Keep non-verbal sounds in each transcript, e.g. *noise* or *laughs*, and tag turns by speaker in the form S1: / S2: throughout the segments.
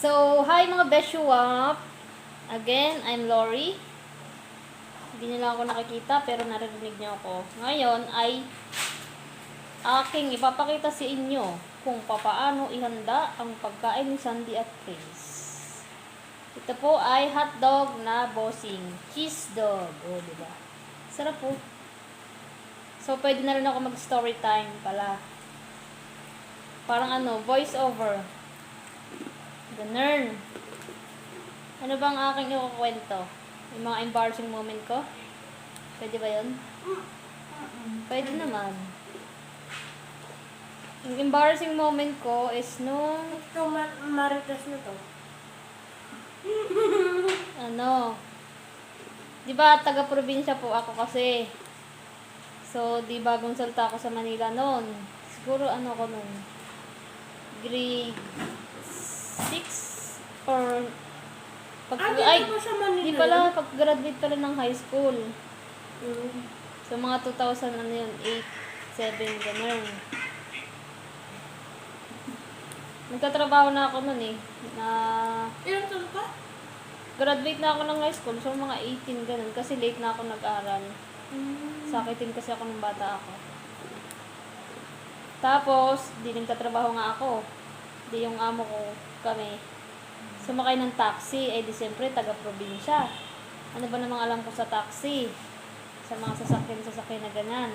S1: So, hi mga Beshuap. Again, I'm Lori. Hindi nila ako nakikita pero naririnig niyo ako. Ngayon ay aking ipapakita sa inyo kung papaano ihanda ang pagkain ni Sandy at Prince. Ito po ay hotdog na bossing. Cheese dog. O, di ba? Sarap po. So, pwede na rin ako mag-story time pala. Parang ano, voice over. Ganun. Ano bang aking ikukwento? Yung mga embarrassing moment ko? Pwede ba yun? Pwede naman. Yung embarrassing moment ko is nung,
S2: Ito, ma- marites na to. *laughs*
S1: ano, di ba taga-probinsya po ako kasi. So, di bagong salta ako sa Manila noon. Siguro ano ko noon. Grade 6 or pag,
S2: Ah,
S1: ay,
S2: ba sa Manila?
S1: Di pala, pag-graduate pala ng high school.
S2: Mm.
S1: So, mga 2000, ano yun, 8, 7, ganun. Nagtatrabaho na ako nun eh. Na,
S2: Ilan taon ka?
S1: graduate na ako ng high school. So, mga 18, ganun. Kasi late na ako nag-aral.
S2: Mm.
S1: Sakitin kasi ako ng bata ako. Tapos, di nagtatrabaho nga ako. Di yung amo ko kami. Sumakay ng taxi, eh di siyempre taga-probinsya. Ano ba namang alam ko sa taxi? Sa mga sasakyan-sasakyan na ganyan.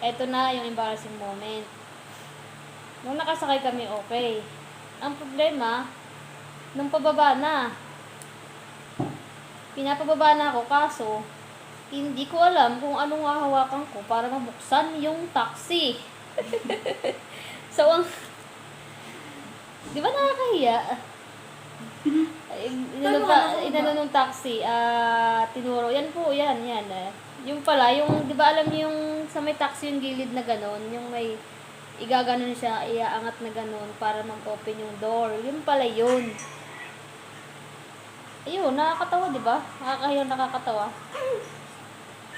S1: Eto na yung embarrassing moment. Nung nakasakay kami, okay. Ang problema, nung pababa na, pinapababa na ako, kaso, hindi ko alam kung anong hahawakan ko para mabuksan yung taxi. *laughs* so, ang... Di ba nakakahiya? Inano pa, inano nung taxi, ah, tinuro, yan po, yan, yan. Eh. Yung pala, yung, di ba alam niyo yung sa may taxi yung gilid na ganon, yung may igaganon siya, iaangat na ganon para mag-open yung door. Yun pala yun. Ayun, nakakatawa, di ba? Nakakahiya, nakakatawa.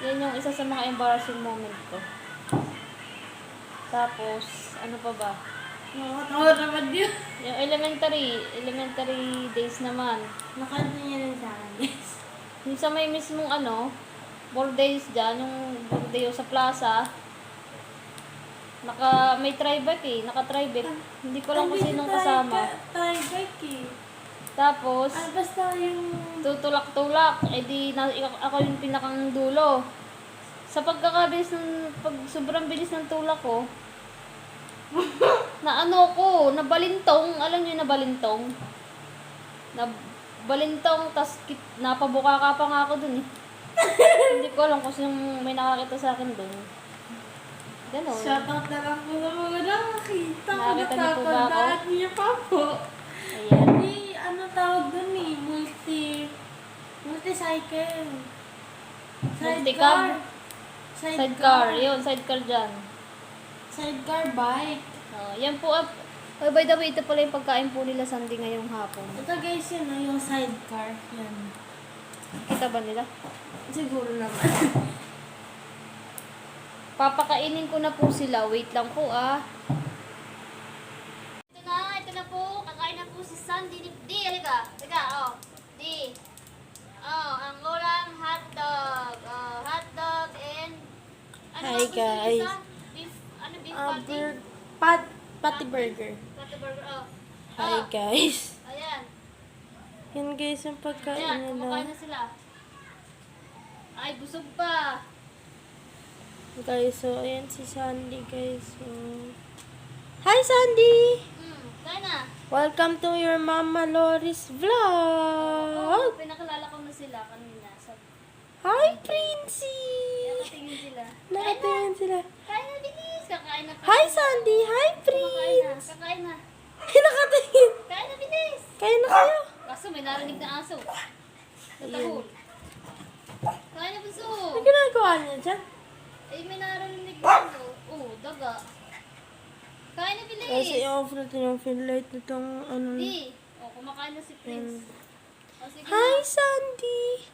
S1: Yan yung isa sa mga embarrassing moment ko. Tapos, ano pa ba?
S2: Nakakatawa naman yun.
S1: Yung elementary, elementary days naman.
S2: Nakanta niya lang sa akin, guys.
S1: Yung sa may mismong ano, days dyan, yung bordeo sa plaza, naka, may tri-bike eh, naka-tri-bike. Hindi ko lang kung sinong kasama.
S2: Tayo bike eh.
S1: Tapos,
S2: Ah, basta yung...
S1: tutulak-tulak, eh di, na, ako yung pinakang dulo. Sa pagkakabilis ng, pag sobrang bilis ng tulak ko, *laughs* na ano ko, nabalintong, alam niyo nabalintong? Nabalintong, tas kit- napabuka ka pa nga ako dun eh. *laughs* Hindi ko alam kung sino may nakakita sa akin dun. Ganon.
S2: Shoutout na lang po sa mga nakakita.
S1: Nakakita niyo po ba ako?
S2: Niyo pa po.
S1: Ayan.
S2: Hindi, ano tawag dun eh, multi... Multicycle.
S1: Multicab? Sidecar, yun, sidecar dyan.
S2: Sidecar bike.
S1: Oh, yan po, ah, oh, by the way, ito pala yung pagkain po nila Sandy ngayong hapon.
S2: Ito guys, yun ah, yung sidecar. Yan.
S1: Kita ba nila?
S2: Siguro naman. *laughs*
S1: Papakainin ko na po sila. Wait lang po ah. Ito na, ito na po. Kakain na po si Sandy. Di, di halika. Halika, oh. Di. Oh, ang ulam, hotdog. Oh, hotdog and... Ano
S2: Hi,
S1: ba gusto niyo
S2: guys.
S1: isa? Beef, ano beef
S2: Uh,
S1: patty?
S2: Pat, patty burger.
S1: Patty burger, oh.
S2: Hi
S1: Oh,
S2: guys.
S1: ayan.
S2: Yan guys yung pagkain
S1: Ayan, kumakain
S2: nila.
S1: na sila. Ay, busog pa.
S2: Guys, so ayan si Sandy guys. So... Hi Sandy!
S1: Kain na.
S2: Welcome to your Mama Loris
S1: Oh,
S2: vlog!
S1: pinakilala ko na sila kanina. Sa,
S2: Hi Princey!
S1: nakatingin sila. Kain na. Bilis. Kakain na.
S2: Hi Sandy! Hi. Prince!
S1: Kakain na.
S2: Nakatingin!
S1: Kain na, bilis.
S2: Kain na kayo!
S1: Kaso may narinig na aso. Natahol. Kain na, bunso.
S2: Ano ginagawa niya dyan?
S1: Eh, may narinig na ano. Oh, daga. Kain na, bilis.
S2: Kasi i-off natin yung fill light nitong ano.
S1: Di. Oh, kumakain na si Prince. Oh, sige
S2: Hi
S1: na.
S2: Sandy!